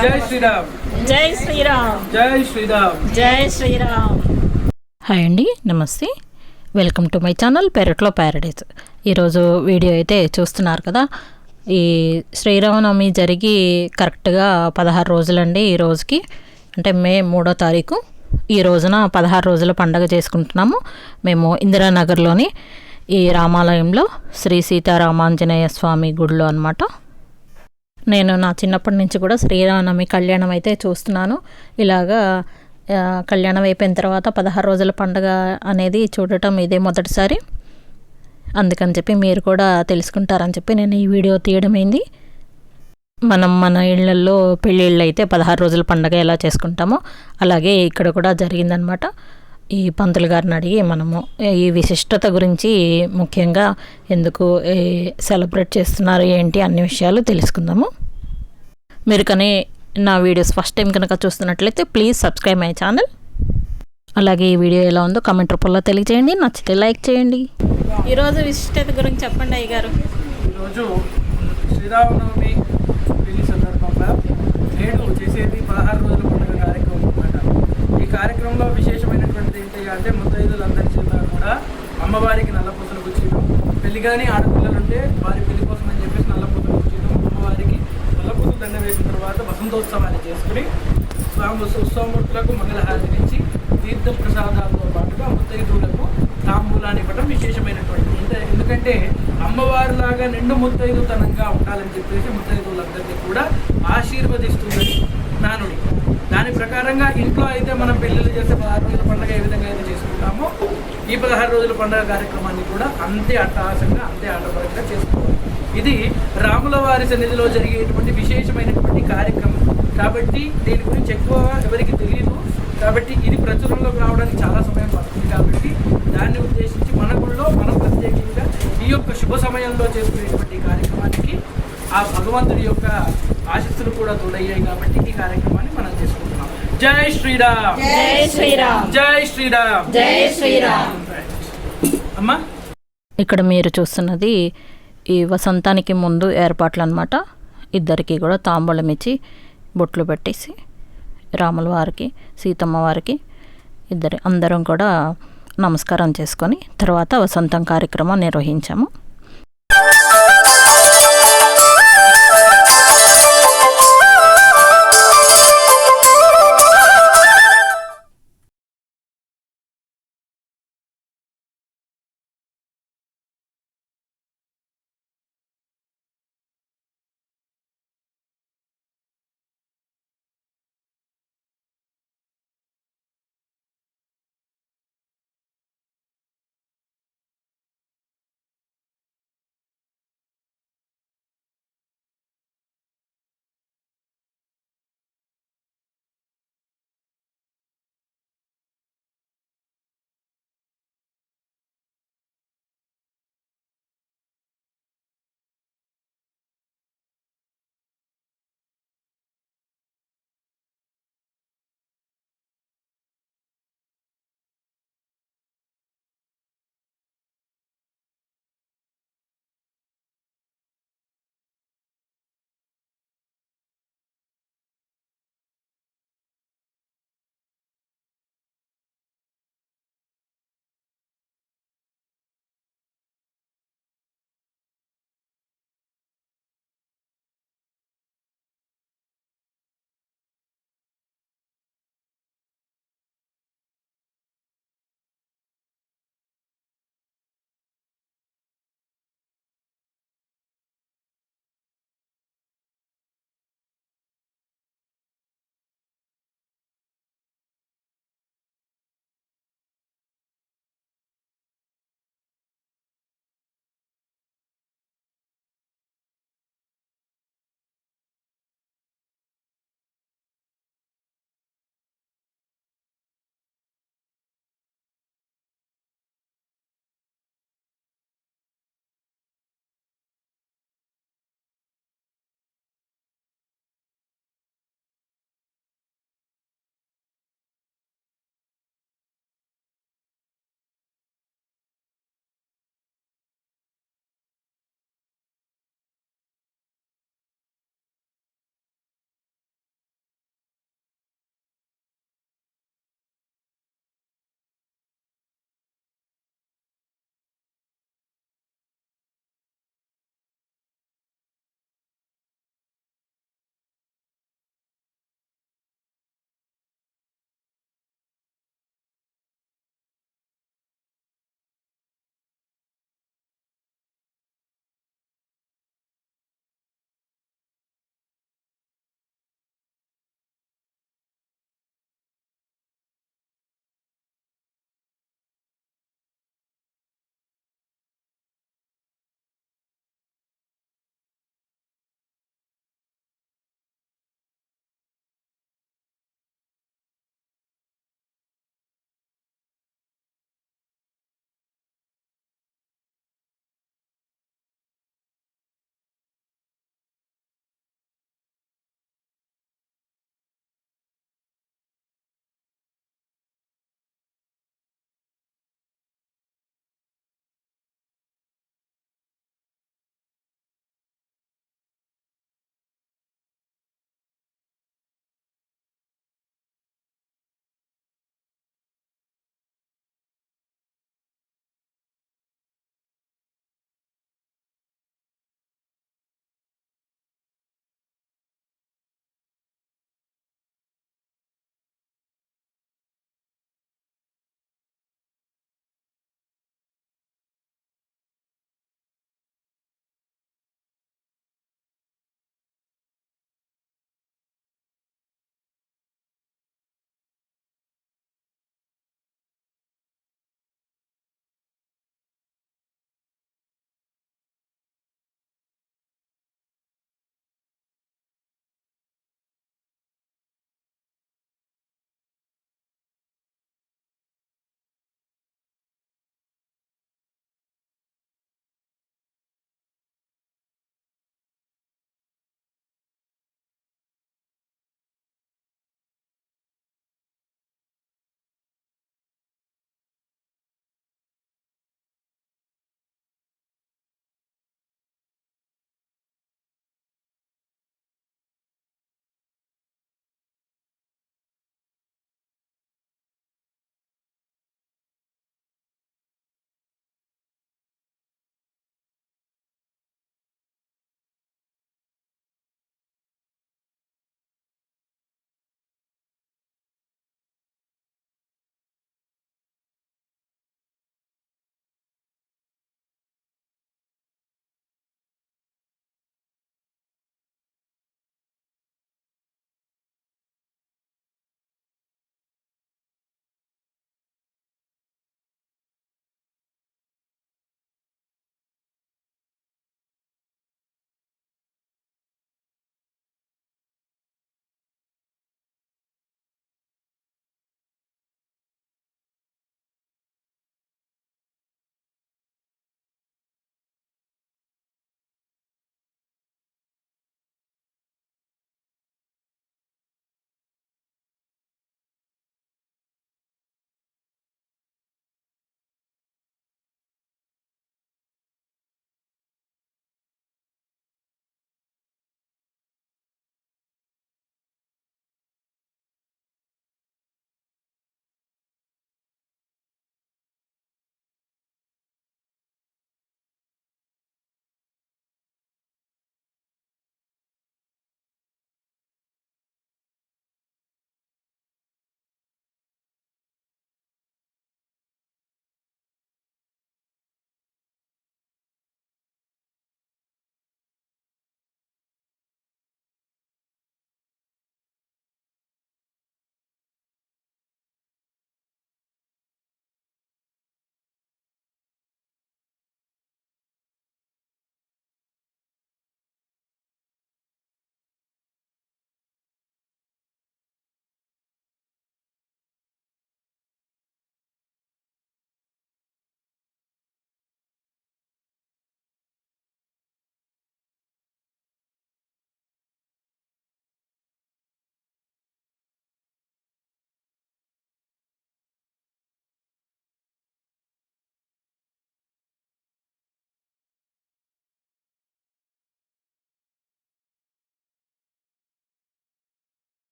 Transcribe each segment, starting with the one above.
జై శ్రీరామ్. జై శ్రీరామ్. జై శ్రీరామ్. జై శ్రీరామ్. హాయ్ అండి నమస్తే. వెల్కమ్ టు మై ఛానల్ పెరట్లో ప్యారడైజ్. ఈరోజు వీడియో అయితే చూస్తున్నారు కదా. ఈ శ్రీరామనవమి జరిగి కరెక్ట్గా పదహారు రోజులండి ఈ రోజుకి. అంటే మే మూడో తారీఖు. ఈ రోజున పదహారు రోజుల పండగ చేసుకుంటున్నాము. మేము ఇందిరానగర్లోని ఈ రామాలయంలో శ్రీ సీతారామాంజనేయ స్వామి గుడిలో అనమాట నేను నా చిన్నప్పటి నుంచి కూడా శ్రీరామనవమి కళ్యాణం అయితే చూస్తున్నాను. ఇలాగా కళ్యాణం అయిపోయిన తర్వాత పదహారు రోజుల పండుగ అనేది చూడటం ఇదే మొదటిసారి. అందుకని చెప్పి మీరు కూడా తెలుసుకుంటారని చెప్పి నేను ఈ వీడియో తీయడమైంది మనం మన ఇళ్ళల్లో పెళ్ళిళ్ళు అయితే పదహారు రోజుల పండగ ఎలా చేసుకుంటామో అలాగే ఇక్కడ కూడా జరిగిందనమాట. ఈ పంతులు గారిని అడిగి మనము ఈ విశిష్టత గురించి ముఖ్యంగా ఎందుకు సెలబ్రేట్ చేస్తున్నారు ఏంటి అన్ని విషయాలు తెలుసుకుందాము. మీరు కానీ నా వీడియోస్ ఫస్ట్ టైం కనుక చూస్తున్నట్లయితే ప్లీజ్ సబ్స్క్రైబ్ మై ఛానల్. అలాగే ఈ వీడియో ఎలా ఉందో కామెంట్ రూపంలో తెలియజేయండి నచ్చితే లైక్ చేయండి. ఈరోజు విశిష్టత గురించి చెప్పండి అయ్య గారు ఈరోజు శ్రీరామనవమి పెళ్ళి సందర్భంగా నేడు చేసేది పదహారు రోజుల పండుగ కార్యక్రమం ఈ కార్యక్రమంలో విశేషమైనటువంటిది ఏంటి అంటే ముత్తైదులందరి చేత కూడా అమ్మవారికి నల్లపూసలు గుచ్చడం పెళ్ళి కానీ ఆడపిల్లలు ఉంటే వారి పెళ్ళి కోసం అని చెప్పేసి నల్లపూసలు గుచ్చడం అమ్మవారికి నల్లపూసలు దండ వేసిన తర్వాత వసంతోత్సవాన్ని చేసుకుని స్వామి ఉత్సవమూర్తులకు మంగళహారతి ఇచ్చి తీర్థ ప్రసాదాలతో పాటుగా ముత్తైదువులకు తాంబూలాన్ని ఇవ్వడం విశేషమైనటువంటి ఎంత- ఎందుకంటే అమ్మవారిలాగా నిండు ముత్తైదుతనంగా ఉండాలని చెప్పేసి ముత్తైదువులందరినీ కూడా ఆశీర్వదిస్తుందని నానుడి దాని ప్రకారంగా ఇంట్లో అయితే మనం పెళ్ళిళ్ళు చేసే పదహారు రోజుల పండుగ ఏ విధంగా అయితే చేసుకుంటామో ఈ పదహారు రోజుల పండుగ కార్యక్రమాన్ని కూడా అంతే అట్టహాసంగా అంతే ఆటపరంగా చేసుకోవాలి. ఇది రాముల వారి సన్నిధిలో జరిగేటువంటి విశేషమైనటువంటి కార్యక్రమం. కాబట్టి దీని గురించి ఎక్కువ ఎవరికి తెలియదు కాబట్టి ఇది ప్రచురంలోకి రావడానికి చాలా సమయం పడుతుంది కాబట్టి దాన్ని ఉద్దేశించి మన గుళ్ళో మనం ప్రత్యేకంగా ఈ యొక్క శుభ సమయంలో చేసుకునేటువంటి కార్యక్రమానికి ఆ భగవంతుడి యొక్క ఆశస్సులు కూడా తోడయ్యాయి కాబట్టి ఈ కార్యక్రమాన్ని మనం చేసుకుంటున్నాం. జై శ్రీరామ్. జై శ్రీరామ్. జై శ్రీరామ్. జై శ్రీరామ్. అమ్మా. ఇక్కడ మీరు చూస్తున్నది ఈ వసంతానికి ముందు ఏర్పాట్లు అనమాట ఇద్దరికి కూడా తాంబూలం ఇచ్చి బొట్లు పెట్టేసి రాముల వారికి సీతమ్మ వారికి ఇద్దరి అందరం కూడా నమస్కారం చేసుకొని తర్వాత వసంతం కార్యక్రమం నిర్వహించాము.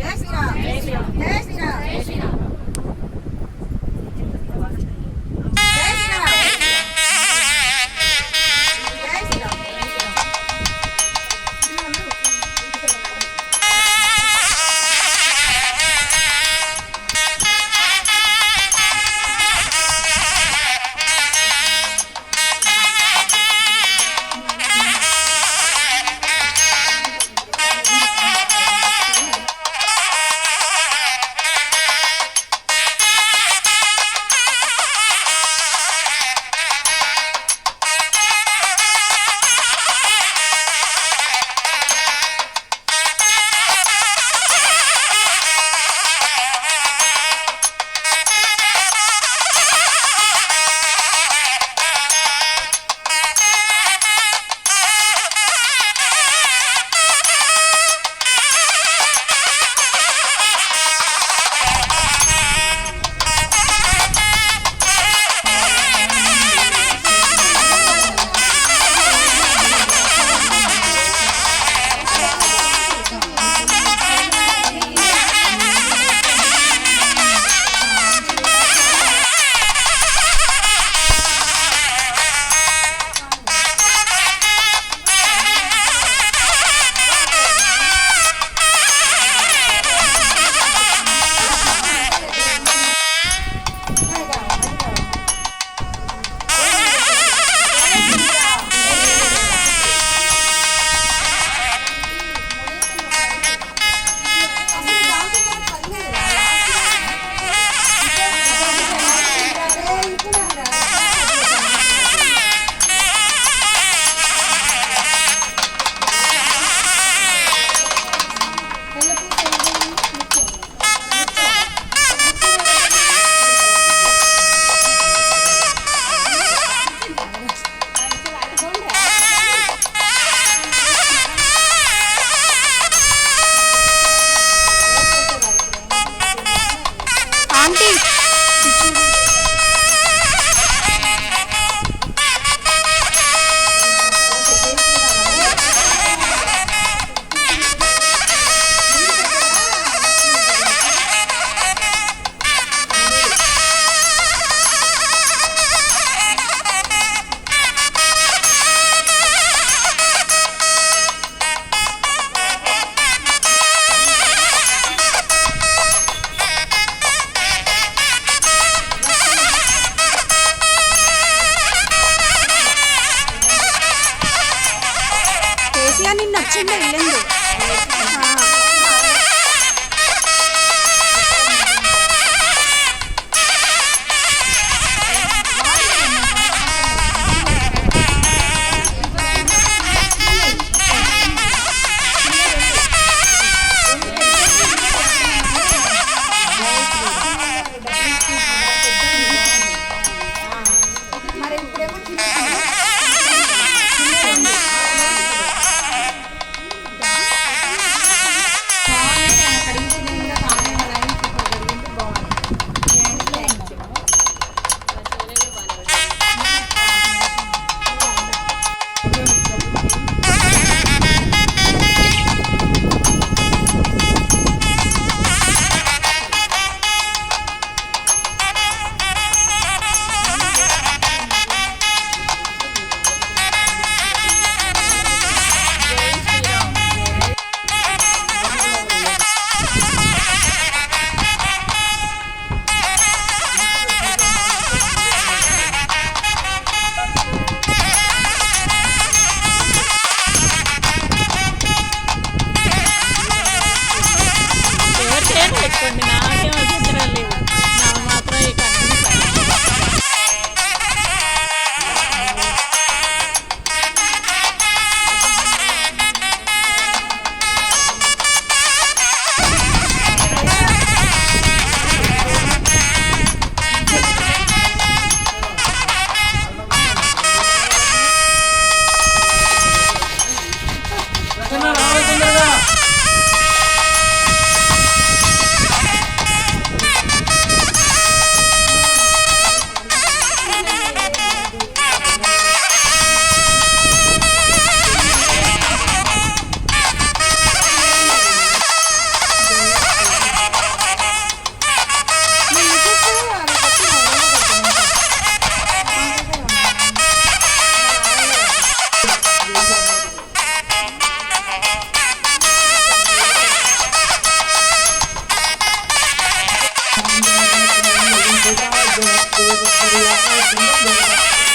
జై శ్రీరామ్ జై Sriram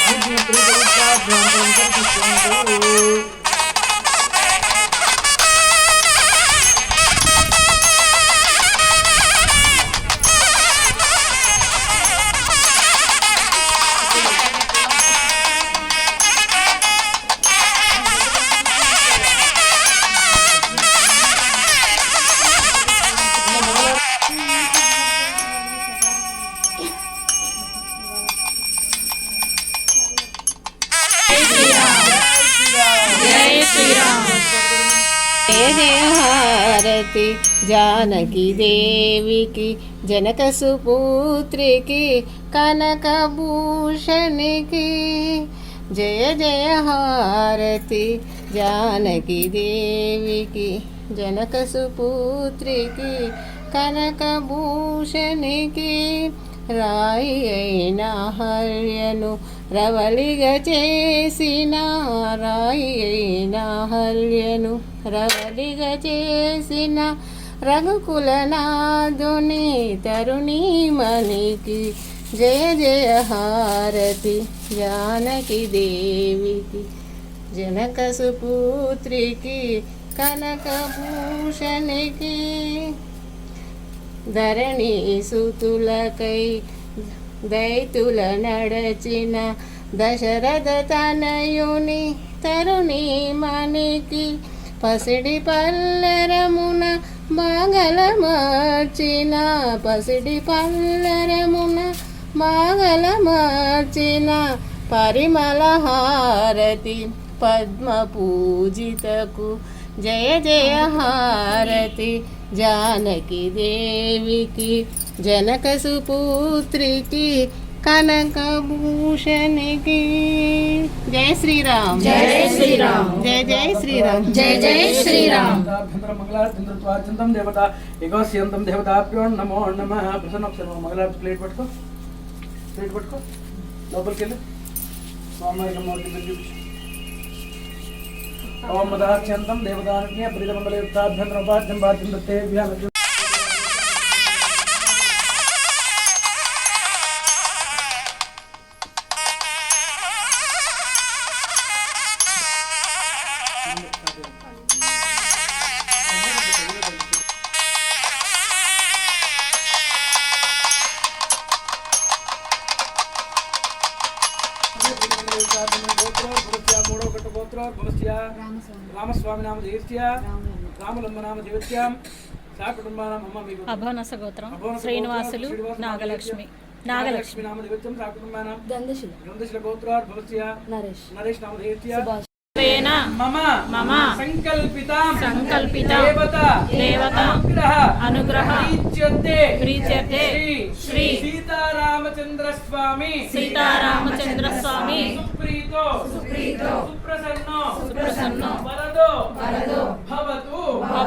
Ai, minha presença, vamos, vamos, vamos, vamos. Janaki దేవికి జనక సుపుత్రికి కనకభూషణికి. జయ జయ హారతి జానకి దేవికి జనక సుపుత్రికి కనకభూషణికి. రాయి అయిన హర్యను రవళిగా చేసిన రాయి అయిన హర్యను రవళిగా చేసిన రఘుకులనాదుని తరుణి తరుణీ మణికి జయ జయ హారతి జానకి దేవికి జనక సుపుత్రికి కనకభూషణికి ధరణి సుతులకై దైతుల నడచిన దశరథ తనయుని తరుణి మణికి పసిడి పల్లరమున మార్చిన పసిడి పల్లెరమున బాగల మార్చిన పరిమళ హారతి పద్మ పూజితకు. జయ జయ హారతి జానకి దేవికి జనక సుపుత్రికి कनक भूषण की जय श्री राम जय श्री राम जय जय श्री राम जय जय श्री राम मंगलाचंद्रम देवता एकोस्यंतम देवताभ्यो नमो नमः। प्रसन्न सर्व मंगलार्थ प्लेट पटको। प्लेट पटको। लोपल के लिए मामा एक मोर के लिए ओम मदाच्यंतम देवदानज्ञ प्रीतमंडले युक्ताभ्यंतरोपाध्यम बाध्यम दत्तेभ्यः గంధశిల గంధశిల గోత్రార్ భవస్య. నరేష్. నామ మమ. మమ. సంకల్పితాం. సంకల్పితాం. దేవత. దేవత. అనుగ్రహ. అనుగ్రహ. శ్రీ. శ్రీ. సీతారామచంద్ర స్వామి సీతారామచంద్ర స్వామి సుప్రీతో. సుప్రీతో. సుప్రసన్నో. సుప్రసన్నో. వరదో. వరదో.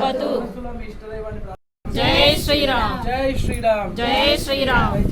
భవతు మీ ఇష్టదైవాన్ని ప్రార్థన- జై శ్రీరామ్. జై శ్రీరామ్. జై శ్రీరామ్.